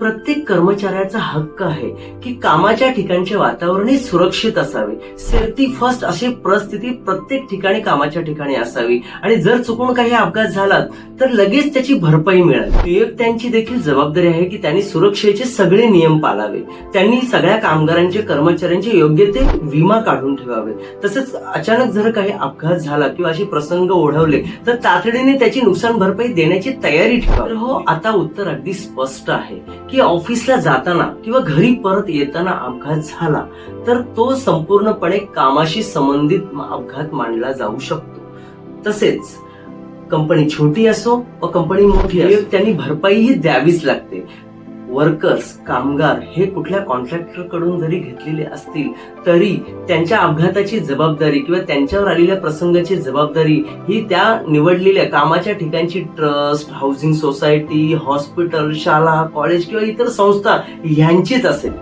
प्रत्येक कर्मचाऱ्याचा हक्क आहे की कामाच्या ठिकाणचे वातावरण हे सुरक्षित असावे. सेफ्टी फर्स्ट अशी परिस्थिती प्रत्येक ठिकाणी कामाच्या ठिकाणी असावी. आणि जर चुकून काही अपघात झाला तर लगेच त्याची भरपाई मिळावी. त्यांची देखील जबाबदारी आहे की त्यांनी सुरक्षेचे सगळे नियम पाळावे. त्यांनी सगळ्या कामगारांचे कर्मचाऱ्यांचे योग्य ते विमा काढून ठेवावे. तसेच अचानक जर काही अपघात झाला किंवा असे प्रसंग ओढवले तर तातडीने त्याची नुकसान भरपाई देण्याची तयारी ठेवा हो आता उत्तर अगदी स्पष्ट आहे. की ऑफिसला जाताना किंवा घरी परत येताना अपघात झाला तर तो संपूर्णपणे कामाशी संबंधित अपघात मानला जाऊ शकतो. तसेच कंपनी छोटी असो व कंपनी मोठी असो त्यांनी भरपाई ही द्यावीच लागते. वर्कर्स कामगार हे कुठल्या कॉन्ट्रॅक्टरकडून जरी घेतलेले असतील तरी त्यांच्या अपघाताची जबाबदारी किंवा त्यांच्यावर आलेल्या प्रसंगाची जबाबदारी ही त्या निवडलेल्या कामाच्या ठिकाणची ट्रस्ट हाऊसिंग सोसायटी हॉस्पिटल शाळा कॉलेज किंवा इतर संस्था यांचीच असेल.